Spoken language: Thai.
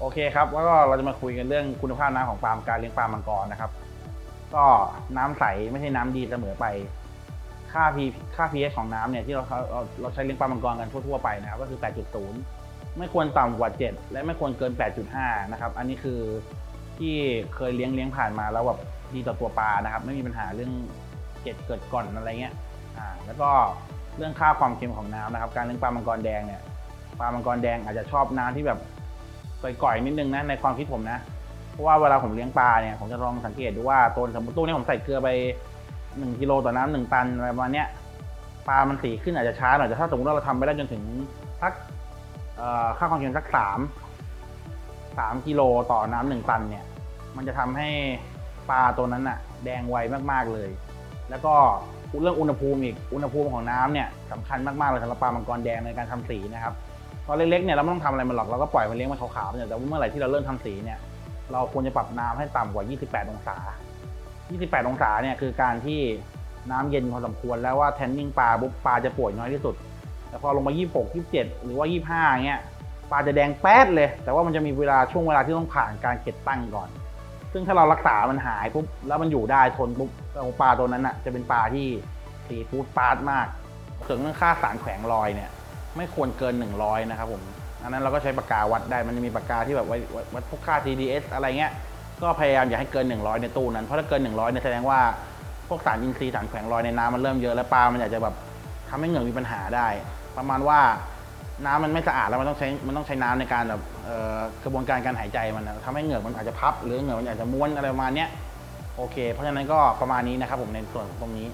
โอเคครับแล้วก็เราจะมาคุยกันเรื่องคุณภาพน้ำของปลาล์มการเลี้ยงปลามังกรนะครับ ก็น้ำใสไม่ใช่น้ำดีเสมอไป ค่า P ค่า pH ของน้ำเนี่ยที่เราเราเราใช้เลี้ยงปลามังกรกันทั่วๆไปนะครับก็คือ 8.0 ไม่ควรต่ำกว่า 7 และไม่ควรเกิน 8.5 นะครับ อันนี้คือที่เคยเลี้ยงเลี้ยงผ่านมาแล้วแบบดีต่อตัวปลานะครับ ไม่มีปัญหาเรื่อง เกล็ดเกิดก่อนอะไรเงี้ยอ่าแล้วก็เรื่องค่าความเค็มของน้ำนะครับ การเลี้ยงปลามังกรแดงเนี่ยปลามังกรแดงอาจจะชอบน้ำที่แบบก่อยๆนิดนึงนะในความคิดผมนะเพราะว่าเวลาผมเลี้ยงปลาเนี่ยผมจะลองสังเกตดูว่าตัวสมมติตู้นี้ผมใส่เกลือไป1กิโลต่อน้ำหนึ่งตันอะไรประมาณเนี้ยปลามันสีขึ้นอาจจะช้าหน่อยแต่ถ้าสมมติว่าเราทำไปได้จนถึงสักค่าความเค็มสักสามสามกิโลต่อน้ำหนึ่งตันเนี่ย มันจะทำให้ปลาตัวนั้นอะแดงไวมากๆเลย แล้วก็เรื่องอุณหภูมิอีก อุณหภูมิของน้ำเนี่ยสำคัญมากๆเลยสำหรับปลามังกรแดงในการทำสีนะครับตอนเล็กๆเนี่ยเราไม่ต้องทำอะไรมันหรอกเราก็ปล่อยมันเลี้ยงมันขาวๆเนี่ยแต่เมื่อไหร่ที่เราเริ่มทำสีเนี่ยเราควรจะปรับน้ำให้ต่ำกว่า 28 องศา 28 องศาเนี่ยคือการที่น้ำเย็นพอสมควรแล้วว่าแทนนิ่งปลาปุ๊บปลาจะป่วยน้อยที่สุด แต่พอลงมา 26 27 หรือว่า 25เงี้ยปลาจะแดงแป๊ดเลย แต่ว่ามันจะมีเวลาช่วงเวลาที่ต้องผ่านการเก็บตั้งก่อน ซึ่งถ้าเรารักษามันหายปุ๊บแล้วมันอยู่ได้ทนปุ๊บปลาตัวนั้นอะจะเป็นปลาที่สีฟูดปาร์ตมากส่วนเรื่องค่าสารแขวงลอยเนี่ย ไม่ควรเกิน 100 นะครับผมอันนั้นเราก็ใช้ปากกาวัดได้มันจะมีปากกาที่แบบไว้วัดพวกค่า TDS อะไรเงี้ยก็พยายามอย่าให้เกิน 100 ในตู้นั้นเพราะถ้าเกิน 100เนี่ยแสดงว่าพวกสารอินทรีย์สารแขวงลอยในน้ำมันเริ่มเยอะแล้วปลามันอาจจะแบบทำให้เหงื่อมีปัญหาได้ ประมาณว่า น้ำมันไม่สะอาดแล้วมันต้องใช้มันต้องใช้น้ำในการแบบเอ่อกระบวนการการหายใจมันทำให้เหงือกมันอาจจะพับ หรือเหงือกมันอาจจะม้วนอะไรประมาณนี้โอเค เพราะฉะนั้นก็ประมาณนี้นะครับผมในส่วนตรงนี้